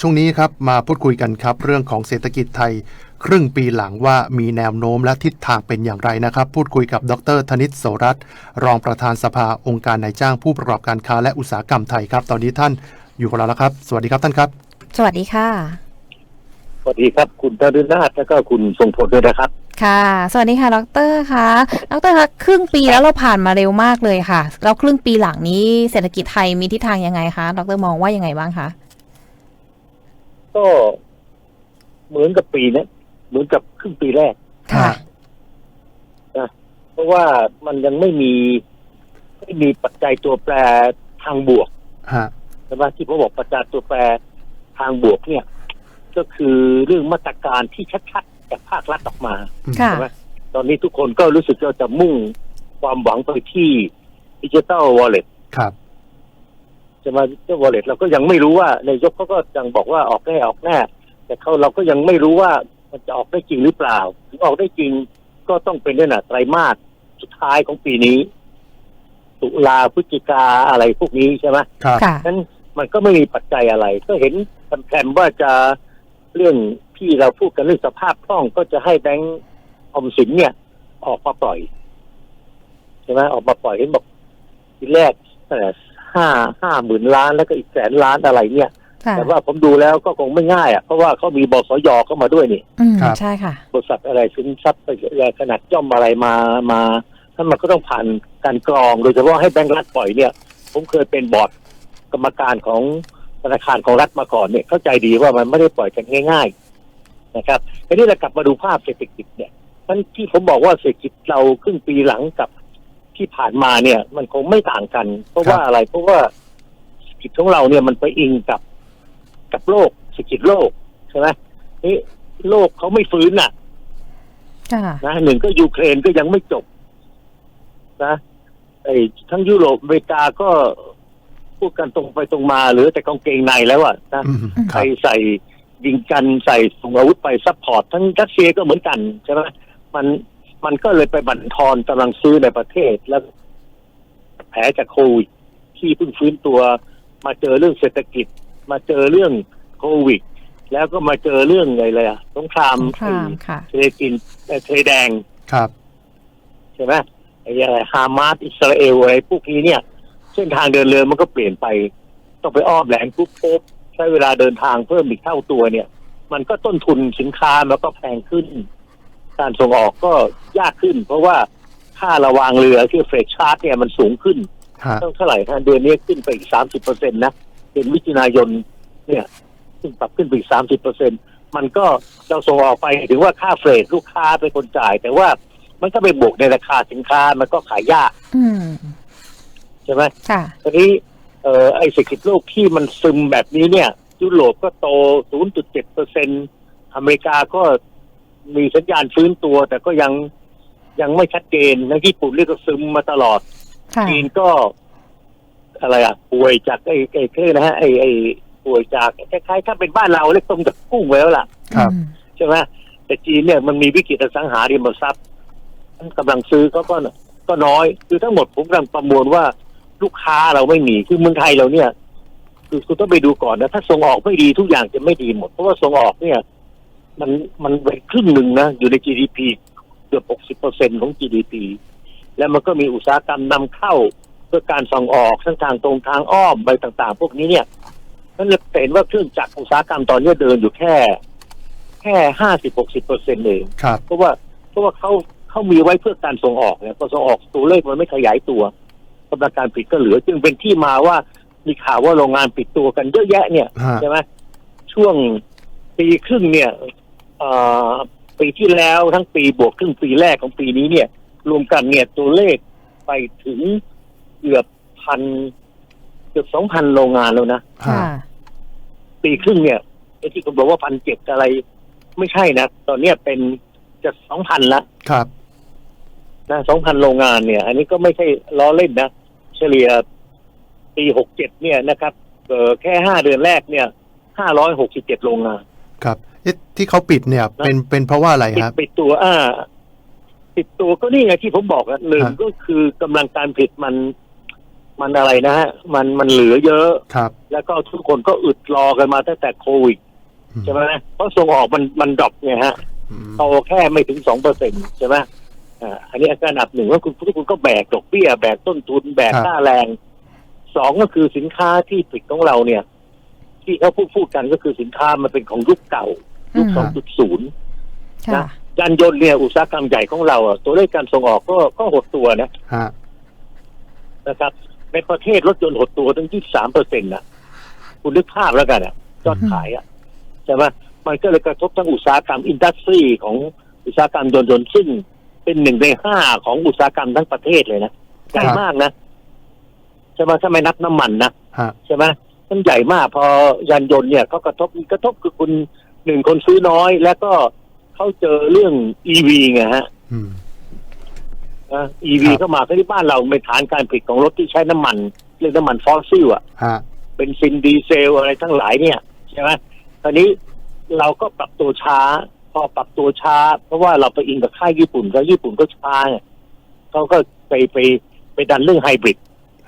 ช่วงนี้ครับมาพูดคุยกันครับ เรื่องของเศรษฐกิจไทย ครึ่งปีหลังว่ามีแนวโน้มและทิศทางเป็นอย่างไรนะครับ พูดคุยกับดรธนิตโสรัตน์รองประธานสภาองค์การนายจ้างผู้ประกอบการค้าและอุตสาหกรรมไทยครับ ตอนนี้ท่านอยู่กับเราแล้วครับ สวัสดีครับท่านครับ สวัสดีค่ะ สวัสดีครับคุณตรุนาถแล้วก็คุณทรงพลด้วยนะครับ ค่ะ สวัสดีค่ะดรคะดรคะครึ่งปีแล้วเราผ่านมาเร็วมากเลยค่ะแล้วครึ่งปีหลังนี้เศรษฐกิจไทยมีทิศทางยังไงคะดรมองว่ายังไงบ้างคะ ก็เหมือนกับปีเนี้ยเหมือนกับครึ่งปีแรกค่ะเพราะว่ามันยังไม่มีไม่มีปัจจัยตัวแปรทางบวกฮะ ใช่ไหมที่ผมบอกปัจจัยตัวแปรทางบวกเนี่ย ก็คือเรื่องมาตรการที่ชัดๆจากภาครัฐออกมา ค่ะ ใช่ไหมตอนนี้ทุกคนก็รู้สึกว่าจะมุ่งความหวังไปที่ดิจิ t a ลวอลเล็ตครับ จะมาเจ้าวอลเล็ตเราก็ยังไม่รู้ว่านายกเขาก็ยังบอกว่าออกแน่ออกแน่แต่เขาเราก็ยังไม่รู้ว่ามันจะออกได้จริงหรือเปล่าถึงออกได้จริงก็ต้องเป็นเนี่ยนะไตรมาสสุดท้ายของปีนี้ ตุลาพฤศจิกาอะไรพวกนี้ใช่ไหมครับค่ะนั้นมันก็ไม่มีปัจจัยอะไร ก็เห็นแผนๆว่าจะเรื่องที่เราพูดกันเรื่องสภาพคล่องก็จะให้แบงก์ออมสินเนี่ย ออกมาปล่อยใช่ไหมออกมาปล่อยเห็นบอกทีแรกแต่ ห้าห้าหมื่นล้านแล้วก็อีกแสนล้านอะไรเนี่ย ค่ะแต่ว่าผมดูแล้วก็คงไม่ง่ายอะเพราะว่าเขามีบสยเข้ามาด้วยนี่อืมครับ ใช่ค่ะ บริษัทอะไรสินทรัพย์ขนาดย่อมอะไรมามาท่านมันก็ต้องผ่านการกรอง โดยเฉพาะให้แบงก์รัฐปล่อยเนี่ย ผมเคยเป็นบอร์ดกรรมการของธนาคารของรัฐมาก่อนเนี่ย เข้าใจดีว่ามันไม่ได้ปล่อยกันง่าย ๆนะครับทีนี้เรากลับมาดูภาพเศรษฐกิจเนี่ยมันที่ผมบอกว่าเศรษฐกิจเราครึ่งปีหลังกับ ที่ผ่านมาเนี่ย มันคงไม่ต่างกัน เพราะว่าอะไรเพราะว่าเศรษฐกิจของเราเนี่ยมันไปอิงกับกับโลกเศรษฐกิจโลกใช่ไหมนี่โลกเขาไม่ฟื้นน่ะค่ะนะหนึ่งก็ยูเครนก็ยังไม่จบ นะไอ้ทั้งยุโรปอเมริกาก็พูดกันตรงไปตรงมาเหรือแต่กางเกงในแล้วอะนะอืมคใครรับใส่ยิงกันใส่ส่งอาวุธไปซัพพอร์ตทั้งรัสเซียก็เหมือนกันใช่ไหมมัน มันก็เลยไปบั่นทอนกำลังซื้อในประเทศแล้ว แผลจากโควิดที่เพิ่งฟื้นตัว มาเจอเรื่องเศรษฐกิจ มาเจอเรื่องโควิด แล้วก็มาเจอเรื่องอะไรเลยอะสงครามสงครามค่ะ เทเลกินเอ่อเทเลแดงครับ ใช่ไหมไอ้อะไรฮามาสอิสราเอลอะไรพวกนี้เนี่ย เส้นทางเดินเรือมันก็เปลี่ยนไป ต้องไปอ้อมแหลงปุ๊บโป๊บใช้เวลาเดินทางเพิ่มอีกเท่าตัวเนี่ย มันก็ต้นทุนสินค้ามันก็แพงขึ้น การส่งออกก็ยากขึ้น เพราะว่าค่าระวางเรือที่เฟรชชาร์จเนี่ยมันสูงขึ้นฮะต้องเท่าไหร่ฮะเดือนนี้ขึ้นไปอีกสามสิบเปอร์เซ็นต์นะเดือนมิถุนายนเนี่ยขึ้นปรับขึ้นไปอีกสามสิบเปอร์เซ็นมันก็เราส่งออกไปถึงว่าค่าเฟรชลูกค้าเป็นคนจ่าย แต่ว่ามันก็ไปบวกในราคาสินค้ามันก็ขายยากอืมใช่ไหมค่ะทีนี้เอ่อไอ้เศรษฐกิจโลกที่มันซึมแบบนี้เนี่ย ยุโรปก็โต 0.7เปอร์เซ็นอเมริกาก็ มีสัญญาณฟื้นตัว แต่ก็ยังยังไม่ชัดเจนนะญี่ปุ่นเรียกว่าซึมมาตลอดค่ะจีนก็อะไรอะป่วยจากไอ้ไอ้เครื่องนะฮะไอ้ไอ้ป่วยจากคล้ายๆถ้าเป็นบ้านเราเรียกต้มจากกุ้งไว้แล้วล่ะ ครับอืมใช่ไหมแต่จีนเนี่ยมันมีวิกฤตอสังหาริมทรัพย์กำลังซื้อเขาก็ก็น้อย คือทั้งหมดผมกำลังประมวลว่าลูกค้าเราไม่มีคือเมืองไทยเราเนี่ย คือคุณต้องไปดูก่อนนะถ้าส่งออกไม่ดีทุกอย่างจะไม่ดีหมด เพราะว่าส่งออกเนี่ย มันมันเป็นครึ่งหนึ่งนะอยู่ใน GDP เกือบ 60เปอร์เซ็นของ GDP แล้วมันก็มีอุตสาหกรรมนำเข้าเพื่อการส่งออกทั้งทางตรงทางอ้อมไปต่าง ๆ พวกนี้เนี่ยนั่นเลยเห็นว่าเครื่องจักรอุตสาหกรรมตอนนี้เดินอยู่แค่ แค่ห้าสิบหกสิบเปอร์เซ็นต์เองครับเพราะว่าเพราะว่าเขาเขามีไว้เพื่อการส่งออกเนี่ยพอส่งออกตัวเลขมันไม่ขยายตัวกำลังการผลิตก็เหลือ จึงเป็นที่มาว่ามีข่าวว่าโรงงานปิดตัวกันเยอะแยะเนี่ยฮะใช่ไหมช่วงปีครึ่งเนี่ยเอ่อ ปีที่แล้วทั้งปีบวกครึ่งปีแรกของปีนี้เนี่ย รวมกันเนี่ยตัวเลขไปถึงเกือบพันเกือบสองพันโรงงานแล้วนะฮะค่ะปีครึ่งเนี่ยไอ้ที่คุณบอกว่าพันเจ็ดอะไร ไม่ใช่นะ ตอนเนี้ยเป็นจะสองพันละครับนะสองพันโรงงานเนี่ย อันนี้ก็ไม่ใช่ล้อเล่นนะ เฉลี่ยปีหกเจ็ดเนี่ยนะครับเออแค่ห้าเดือนแรกเนี่ยห้าร้อยหกสิบเจ็ดโรงงาน ครับเอ๊ะที่เขาปิดเนี่ย เป็นเป็นเพราะว่าอะไรปิดครับปิดตัวอ่าปิดตัวก็นี่ไงที่ผมบอกอะหนึ่งฮะก็คือกำลังการผลิตมันมันอะไรนะฮะมันมันเหลือเยอะครับ แล้วก็ทุกคนก็อึดรอกันมาตั้งแต่โควิดอืมใช่ไหมเพราะส่งออกมันมันดรอปไงฮะอืมโตแค่ไม่ถึงสองเปอร์เซ็นใช่ไหมอ่าอันนี้อาการอันดับหนึ่งว่าคุณทุกคนก็แบกดอกเบี้ยแบกต้นทุนแบกค่าแรงสองก็คือสินค้าที่ผลิตของเราเนี่ย ที่เขาพูดพูดกันก็คือสินค้ามันเป็นของยุคเก่า ยุคอืมสองจุดศูนย์ค่ะยานยนต์เนี่ยอุตสาหกรรมใหญ่ของเราอะตัวเลขการส่งออกก็ก็หดตัวนะฮะนะครับ ในประเทศรถยนต์หดตัวตั้ง23เปอร์เซ็นต์นะคุณนึกภาพแล้วกันอะยอดขายอะใช่ไหมมันก็เลยกระทบทั้งอุตสาหกรรมอินดัสทรีของอุตสาหกรรมยนต์ยนต์ซึ่งเป็นหนึ่งในห้าของอุตสาหกรรมทั้งประเทศเลยนะใหญ่มากนะใช่ไหมถ้าไม่นับน้ำมันนะฮะใช่ไหม มันใหญ่มากพอยานยนต์เนี่ยก็กระทบกระทบคือคุณหนึ่งคนซื้อน้อย แล้วก็เขาเจอเรื่องอีวีไงฮะอืมอีวีครับเข้ามาที่บ้านเราเป็นฐานการผลิตของรถที่ใช้น้ำมันเรื่องน้ำมันฟอสซิลอะฮะเป็นซินดีเซลอะไรทั้งหลายเนี่ยใช่ไหมตอนนี้เราก็ปรับตัวช้า พอปรับตัวช้า เพราะว่าเราไปอิงกับค่ายญี่ปุ่นแล้วญี่ปุ่นก็ช้าไงเขาก็ไปไปไปดันเรื่องไฮบริด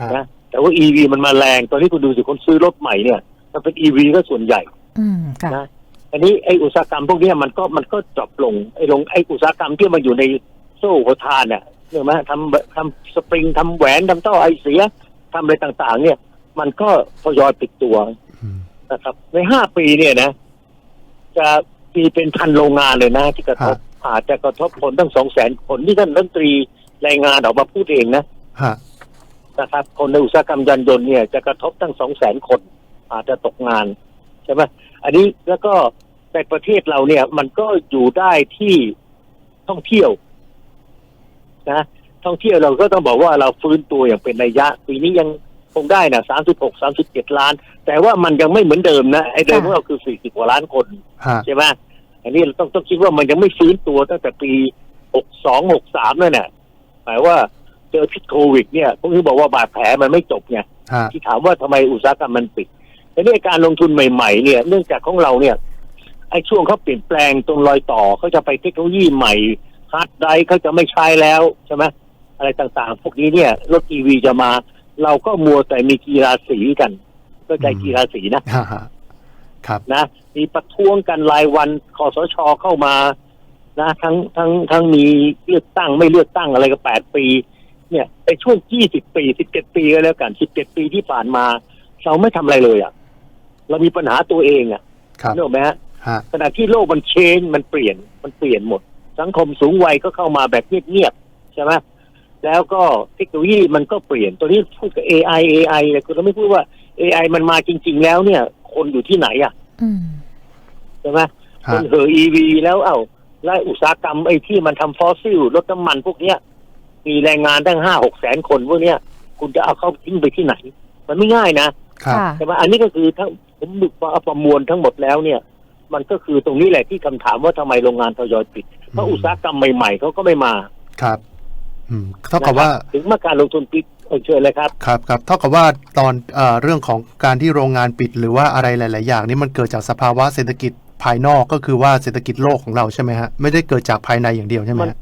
ฮะนะ แต่ว่า EV มันมาแรงตอนนี้คุณดูสิคนซื้อรถใหม่เนี่ย มันเป็น EV ก็ส่วนใหญ่อืมค่ะนะอันนี้ไออุตสาหกรรมพวกเนี้ยมันก็มันก็จบลงไอลงไออุตสาหกรรมที่มันอยู่ในโซ่อุปทานเนี่ยเห็นไหมทำทำสปริงทำแหวนทำท่อไอเสียทำอะไรต่างๆ เนี่ย มันก็ทยอยปิดตัวอืมนะครับ ในห้าปีเนี่ยนะ จะมีเป็นพันโรงงานเลยนะ ที่กระทบอาจจะกระทบคนตั้งสองแสนคนที่ท่านรัฐมนตรีรายงานออกมาพูดเองนะฮะ นะครับ คนในอุตสาหกรรมยานยนต์เนี่ยจะกระทบตั้งสองแสนคน อาจจะตกงานใช่ไหมอันนี้แล้วก็ในประเทศเราเนี่ย มันก็อยู่ได้ที่ท่องเที่ยว นะ ท่องเที่ยวเราก็ต้องบอกว่าเราฟื้นตัวอย่างเป็นระยะ ปีนี้ยังคงได้นะสามสิบหกสามสิบเจ็ดล้าน แต่ว่ามันยังไม่เหมือนเดิมนะไอ้เดิมของเราคือสี่สิบกว่าล้านคนฮะใช่ไหมอันนี้เราต้องต้องคิดว่ามันยังไม่ฟื้นตัวตั้งแต่ปีหกสองหกสามนั่นแหละหมายว่า เจอพิษโควิดเนี่ยผมถึงบอกว่าบาดแผลมันไม่จบไงฮะที่ถามว่าทำไมอุตสาหกรรมมันปิดแต่นี่การลงทุนใหม่ๆเนี่ยเนื่องจากของเราเนี่ยไอ้ช่วงเขาเปลี่ยนแปลงตรงรอยต่อเขาจะไปเทคโนโลยีใหม่ฮาร์ดไดรฟ์เขาจะไม่ใช้แล้วใช่ไหมอะไรต่างๆ พวกนี้เนี่ยรถอีวีจะมา เราก็มัวแต่มีกีฬาสีกันก็ใจกีฬาสีนะฮะฮะครับ นะมีประท้วงกันรายวันคอสชเข้ามา นะ ทั้งทั้งทั้งมีเลือกตั้งไม่เลือกตั้งอะไรก็แปดปี เนี่ยในช่วงยี่สิบปีสิบเจ็ดปีก็แล้วกันสิบเจ็ดปีที่ผ่านมา เราไม่ทำอะไรเลยอะ เรามีปัญหาตัวเองอะครับนึกออกไหมฮะฮะขณะที่โลกมันเชนมันเปลี่ยนมันเปลี่ยนหมด สังคมสูงวัยก็เข้ามาแบบเงียบๆใช่ไหมแล้วก็เทคโนโลยีมันก็เปลี่ยนตัวนี้พูดกับ AI AI เลยคุณเราไม่พูดว่า AI มันมาจริง ๆ แล้วเนี่ย คนอยู่ที่ไหนอะอืมใช่ไหมฮะคนเหอ EV แล้วเอ้าไล่อุตสาหกรรมไอ้ที่มันทำฟอสซิลรถน้ำมันพวกเนี้ย มีแรงงานตั้งห้าหกแสนคนพวกเนี้ยคุณจะเอาเขาทิ้งไปที่ไหน มันไม่ง่ายนะครับค่ะใช่ไหมอันนี้ก็คือทั้งผมดึกว่าประมวลทั้งหมดแล้วเนี่ย มันก็คือตรงนี้แหละที่คำถามว่าทำไมโรงงานทยอยปิดเพราะอุตสาหกรรมใหม่ๆเขาก็ไม่มาครับอืมเท่ากับว่านะครับถึงเมื่อการลงทุนปิดเออเชิญเลยครับครับครับเท่ากับว่าตอนเอ่อเรื่องของการที่โรงงานปิดหรือว่าอะไรหลาย ๆ อย่างนี่มันเกิดจากสภาวะเศรษฐกิจภายนอกก็คือว่าเศรษฐกิจโลกของเราใช่ไหมฮะไม่ได้เกิดจากภายในอย่างเดียวใช่ไหมมันฮะ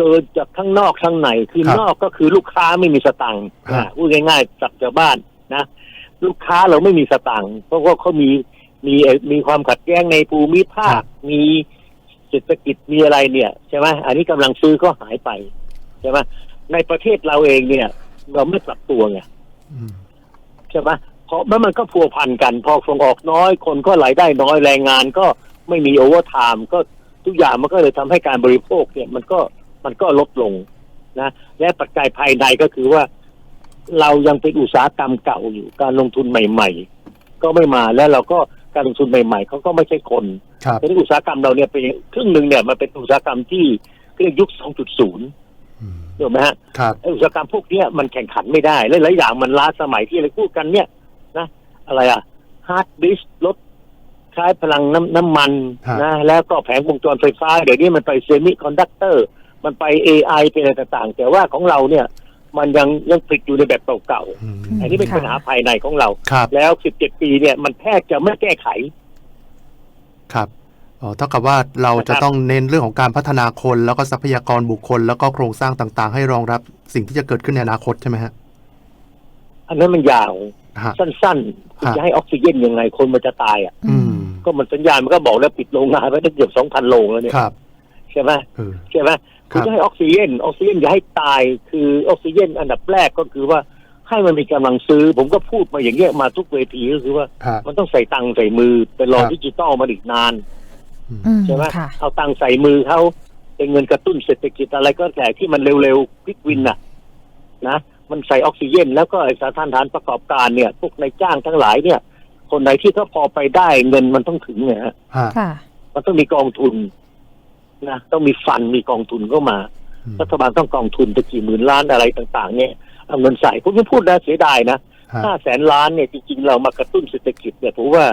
เกิดจากข้างนอกข้างในคือครับนอกก็คือลูกค้าไม่มีสตังค์ครับนะพูดง่ายๆจับจากบ้านนะลูกค้าเราไม่มีสตังค์เพราะว่าเขามีมีเอ่อมีความขัดแย้งในภูมิภาค มีเศรษฐกิจมีอะไรเนี่ยใช่ไหมอันนี้กำลังซื้อก็หายไปใช่ไหมในประเทศเราเองเนี่ย เราไม่ปรับตัวไงอืมใช่ไหมเพราะมันก็พัวพันกัน พอส่งออกน้อย คนก็รายได้น้อยแรงงานก็ไม่มีโอเวอร์ไทม์ก็ทุกอย่างมันก็เลยทำให้การบริโภคเนี่ย มันก็ มันก็ลดลงนะ และปัจจัยภายในก็คือว่า เรายังเป็นอุตสาหกรรมเก่าอยู่ การลงทุนใหม่ ๆ ก็ไม่มาแล้วเราก็การลงทุนใหม่ ๆเขาก็ไม่ใช่คนครับทีนี้อุตสาหกรรมเราเนี่ยเป็นครึ่งหนึ่งเนี่ยมันเป็นอุตสาหกรรมที่เรียกยุค 2.0อืมถูกไหมฮะครับไอ้อุตสาหกรรมพวกเนี้ยมันแข่งขันไม่ได้ และหลายอย่างมันล้าสมัยที่เราพูดกันเนี่ย นะ อะไรอะฮาร์ดดิสรถใช้พลังน้ำน้ำมันฮะนะแล้วก็แผงวงจรไฟฟ้า เดี๋ยวนี้มันไปเซมิคอนดักเตอร์ มันไป AI เป็นอะไรต่างๆ แต่ว่าของเราเนี่ย มันยังยังติดอยู่ในแบบเก่าอืมๆอันนี้เป็นค่ะปัญหาภายในของเรา ครับ แล้ว 17 ปีเนี่ยมันแทบจะไม่แก้ไข ครับอ๋อเท่ากับว่าเราจะนะครับต้องเน้นเรื่องของการพัฒนาคน แล้วก็ทรัพยากรบุคคล แล้วก็โครงสร้างต่างๆ ให้รองรับสิ่งที่จะเกิดขึ้นในอนาคตใช่ไหมฮะ อันนั้นมันยาว ฮะ สั้นๆคุณฮะ จะให้ออกซิเจนยังไงคนมันจะตายอะ อืม ก็มันสัญญาณมันก็บอกแล้วปิดโรงงานไว้ตั้งเกือบสองพันโรงแล้วเนี่ยครับใช่ไหมเออใช่ไหม ครัคุบณจะให้ออกซิเจนออกซิเจนอย่าให้ตายคือออกซิเจนอันดับแรกก็คือว่าให้มันมีกำลังซื้อ ผมก็พูดมาอย่างเงี้ยมาทุกเวทีก็คือว่าฮะมันต้องใส่ตังค์ใส่มือเป็นรอครับดิจิตอลมาอีกนานอืมอืมใช่ไหมค่ะเอาตังค์ใส่มือเขาเป็นเงินกระตุ้นเศรษฐกิจอะไรก็แต่ที่มันเร็วๆควิกวินน่ะ นะ มันใส่ออกซิเจนแล้วก็ไอ้สถานฐานประกอบการเนี่ยพวกนายจ้างทั้งหลายเนี่ย คนไหนที่เขาพอไปได้เงินมันต้องถึงไงฮะฮะค่ะมันต้องมีกองทุน นะต้องมีฟันมีกองทุนเข้ามาอืมรัฐบาลต้องกองทุนจะกี่หมื่นล้านอะไรต่าง ๆ เนี่ยเอาเงินใส่ผมยังพูดนะเสียดายนะฮะห้าแสนล้านเนี่ยจริงๆเรามากระตุ้นเศรษฐกิจเนี่ยผมว่า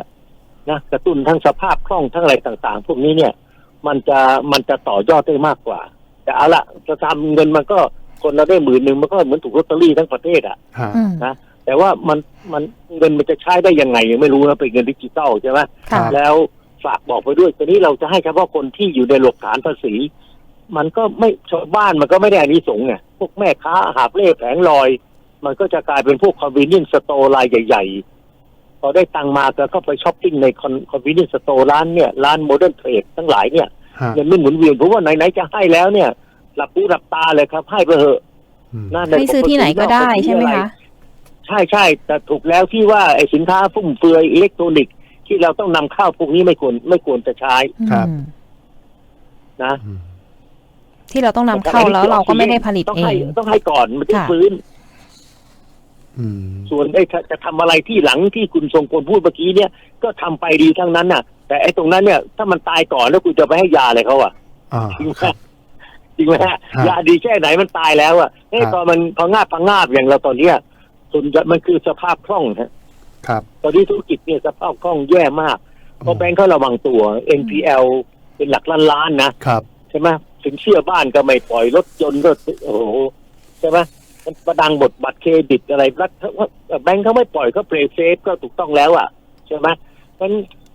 นะกระตุ้นทั้งสภาพคล่องทั้งอะไรต่าง ๆ พวกนี้เนี่ย มันจะมันจะต่อยอดได้มากกว่า แต่เอาละจะทำเงินมันก็คนเราได้หมื่นหนึ่งมันก็เหมือนถูกลอตเตอรี่ทั้งประเทศอะฮะอืมนะแต่ว่ามันมันเงินมันจะใช้ได้ยังไงยังไม่รู้นะเป็นเงินดิจิตอลใช่ไหมค่ะแล้ว ฝากบอกไปด้วยตอนนี้เราจะให้เฉพาะคนที่อยู่ในหลักฐานภาษี มันก็ไม่ชาวบ้านมันก็ไม่ได้อานิสงส์ไงพวกแม่ค้าหาบเล่แผงลอย มันก็จะกลายเป็นพวกคอนเวนิ n น e สโตร์รายใหญ่ ๆ พอได้ตังค์มาก็เข้าไปช้อปปิ้งในคอนเวนิ n น e สโตร์ร้านเนี่ยร้านโมเดิร์นเทรดทั้งหลายเนี่ยฮะเงินไม่หมุนเวียนผมว่าไหนๆจะให้แล้วเนี่ย หลับหูหลับตาเลยครับ ให้ไปเถอะอืมน่าให้ซื้อที่ไหนก็ได้ใช่ไหมคะใช่ใช่แต่ถูกแล้วที่ว่าไอ้สินค้าฟุ่มเฟือยอิเล็กทรอนิกส์ ที่เราต้องนำเข้าพวกนี้ไม่ควรไม่ควรจะใช้ครับ อืมนะอืมที่เราต้องนำเข้าแล้วเราก็ไม่ได้ผลิตต้องเอให้ง ต้องให้ก่อนมันจะค่ะ ฟื้น อืม ส่วนไอ้ถ้าจะทำอะไรที่หลังที่คุณทรงพลพูดเมื่อกี้เนี่ยก็ทำไปดีทั้งนั้นน่ะ แต่ไอ้ตรงนั้นเนี่ยถ้ามันตายก่อนแล้วคุณจะไปให้ยาอะไรเขาอะอ่า จริงไหมครับจริงไหมฮะฮะยาดีแค่ไหนมันตายแล้วอะเอ้ครับ ตอนมันพองาบพังงาบอย่างเราตอนเนี้ยส่วนใหญ่มันคือสภาพคล่องฮะ ครับ ตอนนี้ธุรกิจเนี่ยสภาพคล่องแย่มาก เพราะแบงก์เขาระวังตัว NPL เป็นหลักล้านล้านๆนะครับใช่ไหมสินเชื่อบ้านก็ไม่ปล่อยรถยนต์ก็โอ้โหใช่ไหมมันประดังบทบัตรเครดิตอะไรรัฐแบงก์เขาไม่ปล่อยเขาเปรย์เซฟก็ถูกต้องแล้วอะใช่ไหมมัน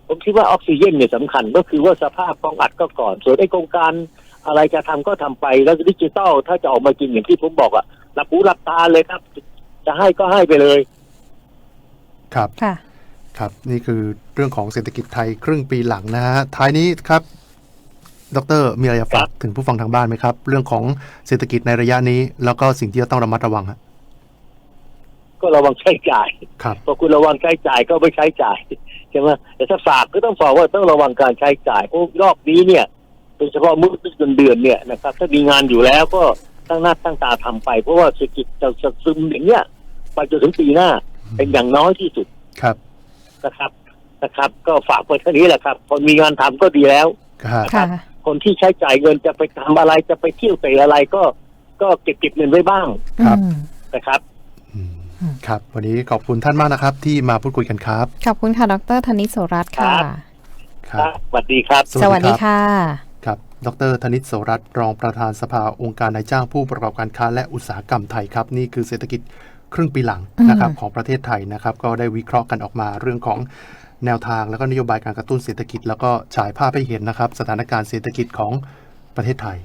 ผมคิดว่าออกซิเจนเนี่ยสำคัญก็คือว่าสภาพกองอัดก็ก่อน ส่วนไอ้โครงการอะไรจะทำก็ทำไปแล้วดิจิตอลถ้าจะออกมาจริงอย่างที่ผมบอกอะหลับหูหลับตาเลยครับ จะให้ก็ให้ไปเลย ครับค่ะครับ นี่คือเรื่องของเศรษฐกิจไทยครึ่งปีหลังนะฮะ ท้ายนี้ครับ ดร มีอะไรจะฝากถึงผู้ฟังทางบ้านไหมครับ เรื่องของเศรษฐกิจในระยะนี้ แล้วก็สิ่งที่จะต้องระมัดระวังฮะก็ระวังใช้จ่ายครับพอคุณระวังใช้จ่ายก็ไม่ใช้จ่ายใช่ไหมแต่ถ้าฝากก็ต้องฝากว่าต้องระวังการใช้จ่ายเพราะรอบนี้เนี่ยโดยเฉพาะมื้อเดือนเดือนเนี่ยนะครับ ถ้ามีงานอยู่แล้วก็ตั้งหน้าตั้งตาทำไป เพราะว่าเศรษฐกิจจะจะซึมอย่างเงี้ยไปจนถึงปีหน้า เป็นอย่างน้อยที่สุดครับนะครับนะครับ ก็ฝากไปเท่านี้แหละครับ คนมีงานทำก็ดีแล้วครับค่ะคนที่ใช้จ่ายเงินจะไปทำอะไรจะไปเที่ยวไปอะไรก็ ก็เก็บเก็บเงินไว้บ้างครับอืมนะครับอืมครับ วันนี้ขอบคุณท่านมากนะครับ ที่มาพูดคุยกันครับ ขอบคุณค่ะ ดรธนิตโสรัตน์ค่ะ ครับสวัสดีครับสวัสดีสวัสดีค่ะ ครับ ดรธนิตโสรัตน์รองประธานสภาองค์การนายจ้างผู้ประกอบการค้าและอุตสาหกรรมไทยครับ นี่คือเศรษฐกิจ ครึ่งปีหลังนะครับอืมของประเทศไทยนะครับก็ได้วิเคราะห์กันออกมาเรื่องของแนวทางแล้วก็นโยบายการกระตุ้นเศรษฐกิจ แล้วก็ฉายภาพให้เห็นนะครับ สถานการณ์เศรษฐกิจของประเทศไทย